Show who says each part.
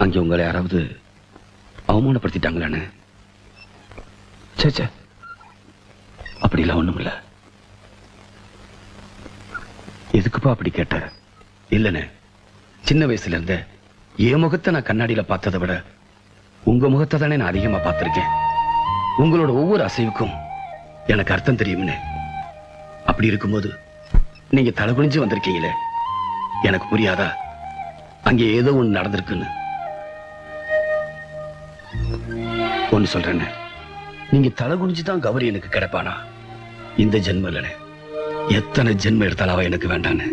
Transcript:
Speaker 1: அங்கே உங்களை யாராவது அவமானப்படுத்திட்டாங்களான்னு சே சே அப்படிலாம் ஒண்ணும் இல்ல எதுக்குப்பா அப்படி கேட்ட? இல்லனே. சின்ன வயசுல இருந்த என் முகத்தை நான் கண்ணாடியில பார்த்ததை விட உங்க முகத்தை தானே நான் அதிகமா பார்த்திருக்கேன். உங்களோட ஒவ்வொரு அசைவுக்கும் எனக்கு அர்த்தம் தெரியும்னு. அப்படி இருக்கும்போது நீங்க தலை குனிஞ்சு வந்திருக்கீங்களே. எனக்கு புரியாதா? அங்கே ஏதோ ஒண்ணு நடந்திருக்குன்னு. ஒன்னு சொல்றேன்னு. நீங்க தலை குனிஞ்சு தான் கௌரி எனக்கு கிடைப்பானா? இந்த ஜென்மம் இல்லைனே எத்தனை ஜென்மம் எடுத்தாலும் அவ எனக்கு வேண்டான்னு.